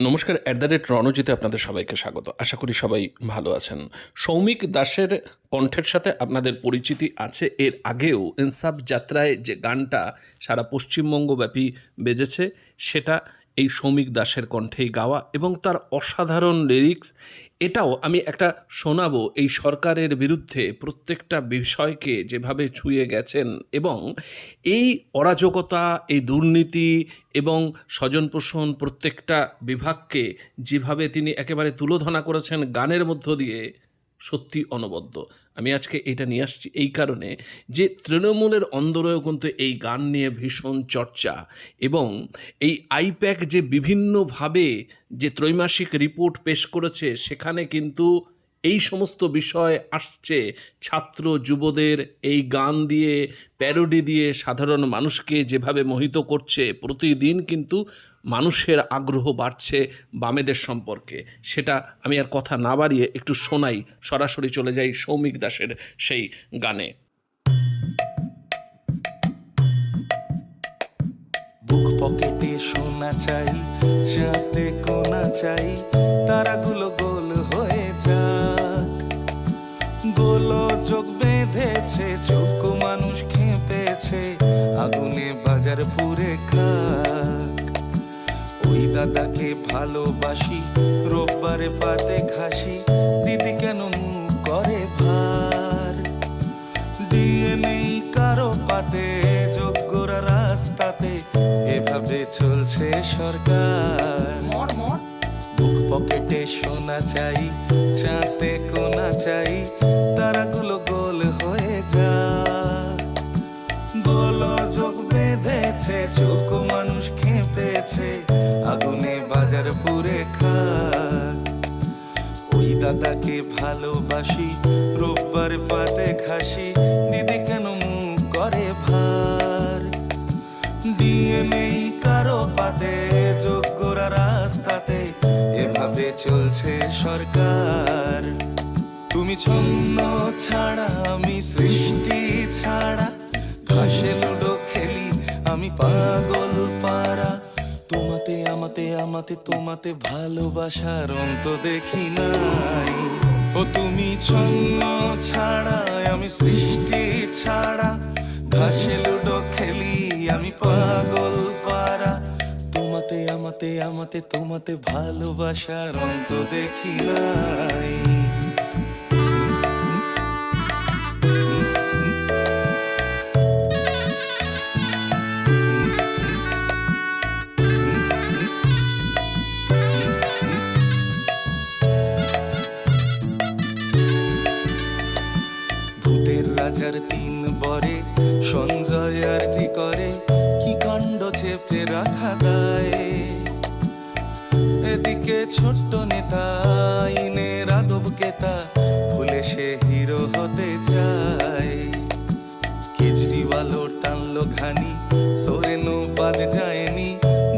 নমস্কার at the rate রণজিতে আপনাদের সবাইকে স্বাগত। আশা করি সবাই ভালো আছেন। সৌমিক দাসের কণ্ঠের সাথে আপনাদের পরিচিতি আছে। এর আগেও ইনসাফ যাত্রায় যে গানটা সারা পশ্চিমবঙ্গব্যাপী বেজেছে, সেটা এই সৌমিক দাসের কণ্ঠেই গাওয়া এবং তার অসাধারণ লিরিক্স এটাও আমি একটা শোনাবো এই সরকারের বিরুদ্ধে প্রত্যেকটা বিষয়কে যেভাবে ছুঁয়ে গেছেন এবং এই অরাজকতা, এই দুর্নীতি এবং স্বজন পোষণ প্রত্যেকটা বিভাগকে যেভাবে তিনি একেবারে তুলোধনা করেছেন গানের মধ্য দিয়ে সত্যি অনবদ্য। আমি আজকে এটা নিয়ে আসছি এই কারণে যে তৃণমূলের অন্দরেও কিন্তু এই গান নিয়ে ভীষণ চর্চা এবং এই আইপ্যাক যে বিভিন্নভাবে যে ত্রৈমাসিক রিপোর্ট পেশ করেছে, সেখানে কিন্তু এই সমস্ত বিষয় আসছে ছাত্র যুবদের এই গান দিয়ে, প্যারোডি দিয়ে সাধারণ মানুষকে যেভাবে মোহিত করছে, প্রতিদিন কিন্তু মানুষের আগ্রহ বাড়ছে বামেদের সম্পর্কে। সেটা আমি আর কথা না বাড়িয়ে একটু শোনাই, সরাসরি চলে যাই সৌমিক দাসের সেই গানে। বুক পকেটে সোনা চাই, চাঁদে কোনা চাই, তারাগুলো গোল গোলো যোগ বেঁধেছে, চোখ মানুষ খেপেছে, আগুনে বাজার পুরে খাক। ওই দাদাকে ভালোবাসি, রোববারে পাতে খাসি দিদি কেন করে ভার? ডিএনএ কারও পাতে, যোগ্যরা রাস্তাতে, এভাবে চলছে সরকার। বুক পকেটে সোনা চাই চাঁতে কোনা চাই, তারাগুলো গোল হয়ে যা। গোলো যোগ বেঁধেছে চোখ মানুষ খেপেছে, আগুনে বাজার পুরে খাক। ওই দাদাকে ভালোবাসি, রোববার পাতে খাসি, দিদি কেন মুখ করে ভার? দিয়ে নেই কারও পাতে চলছে সরকার। তুমি ছন্ন ছাড়া, আমি সৃষ্টি ছাড়া। ঘাসে লুডো খেলি, আমি পাগল পারা তোমাতে, আমাতে আমাতে, তোমাতে ভালোবাসার অন্ত দেখি নাই। ও তুমি ছন্ন ছাড়া, আমি সৃষ্টি ছাড়া। ঘাসে লুডো খেলি তোমাতে, আমাতে, তোমাতে ভালোবাসার অন্ত দেখি নাই। রাজার তিন বরে সঞ্জয় করে, কি কাণ্ড চেপে রাখা দায়? এদিকে ছোট্ট নেতা, ইনে রাঘব কেতা, ভুলে সে হিরো হতে চায়। কেজরিওয়ালও টানলো ঘানি, সোরেনও বাদ যায়নি,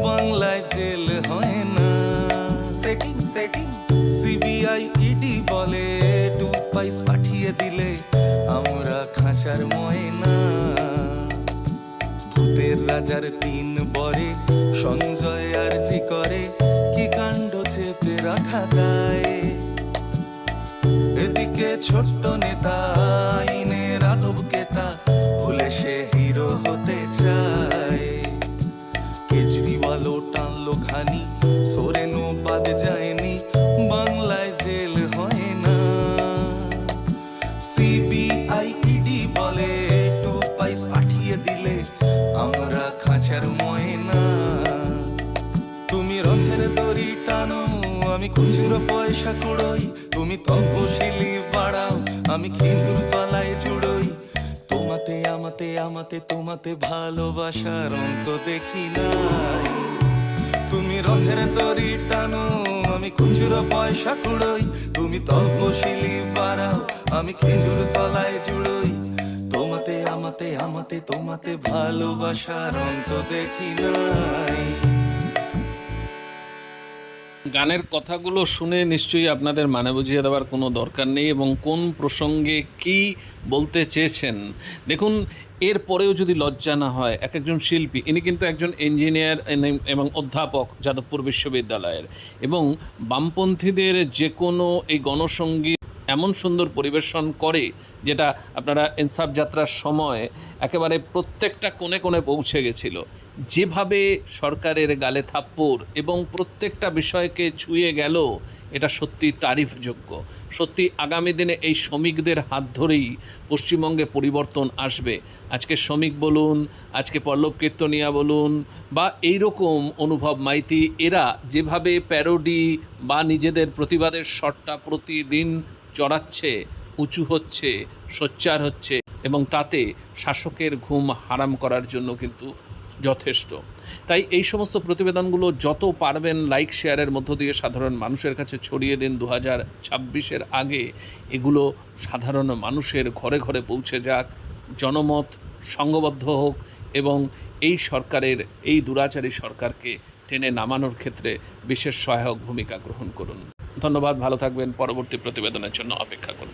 বাংলায় জেল হয় না। সেটিং সেটিং সিবিআই ইডি বলে টু পাইস পাঠিয়ে দিলে আমরা খাঁচার ময়না। ভূতের রাজার তিন বরে, সঞ্জয় আরজি করে কি কাণ্ড চেপে রাখা দায় এদিকে ছোট্ট নেতা ইনে রাঘব কেতা ভুলে সে হিরো হতে চায়। কেজরিওয়ালও টানলো ঘানি, সোরেনও বাদ যায়নি, বাংলায় জেল হয় না। সিবিআই ইডি বলে, টু পাইস পাঠিয়ে দিলে আমরা খাঁচার ময়না। খুচরো পয়সা কুড়োই, তুমি তপশিলি বাড়াও, আমি খেজুর তলায় জুড়োই তোমাতে, আমাতে আমাতে, তোমাতে ভালোবাসার অন্ত দেখি নাই। তুমি রথের দড়ি টানো, আমি খুচরো পয়সা কুড়োই। তুমি তপশিলি বাড়াও, আমি খেজুর তলায় জুড়োই তোমাতে, আমাতে আমাতে, তোমাতে ভালোবাসার অন্ত দেখি নাই। গানের কথাগুলো শুনে নিশ্চয়ই আপনাদের মানে বুঝিয়ে দেওয়ার কোনো দরকার নেই এবং কোন প্রসঙ্গে কি বলতে চেয়েছেন? দেখুন, এর পরেও যদি লজ্জা না হয়, এক একজন শিল্পী, ইনি কিন্তু একজন ইঞ্জিনিয়ার এবং অধ্যাপক যাদবপুর বিশ্ববিদ্যালয়ের এবং বামপন্থীদের যে কোনো এই গণসঙ্গীত এমন সুন্দর পরিবেশন করে যেটা আপনারা ইনসাফ যাত্রার সময় একেবারে প্রত্যেকটা কোণে কোণে পৌঁছে গেছিল। যেভাবে সরকারের গালে থাপ্পড় এবং প্রত্যেকটা বিষয়কে ছুঁয়ে গেল, এটা সত্যি তারিফযোগ্য। সত্যি আগামী দিনে এই শ্রমিকদের হাত ধরেই পশ্চিমবঙ্গে পরিবর্তন আসবে। আজকে শ্রমিক বলুন, আজকে পল্লব কীর্তনিয়া বলুন, বা এই রকম অনুভব মাইতি, এরা যেভাবে প্যারোডি বা নিজেদের প্রতিবাদের শটটা প্রতিদিন চড়াচ্ছে, উঁচু হচ্ছে, সোচ্চার হচ্ছে, এবং তাতে শাসকের ঘুম হারাম করার জন্য কিন্তু যথেষ্ট। তাই এই সমস্ত প্রতিবেদনগুলো যত পারবেন লাইক শেয়ারের মধ্য দিয়ে সাধারণ মানুষের কাছে ছড়িয়ে দিন। দু হাজার ছাব্বিশের আগে এগুলো সাধারণ মানুষের ঘরে ঘরে পৌঁছে যাক। জনমত সংঘবদ্ধ হোক এবং এই সরকারের, এই দুরাচারী সরকারকে টেনে নামানোর ক্ষেত্রে বিশেষ সহায়ক ভূমিকা গ্রহণ করুন। ধন্যবাদ, ভালো থাকবেন। পরবর্তী প্রতিবেদনের জন্য অপেক্ষা করবেন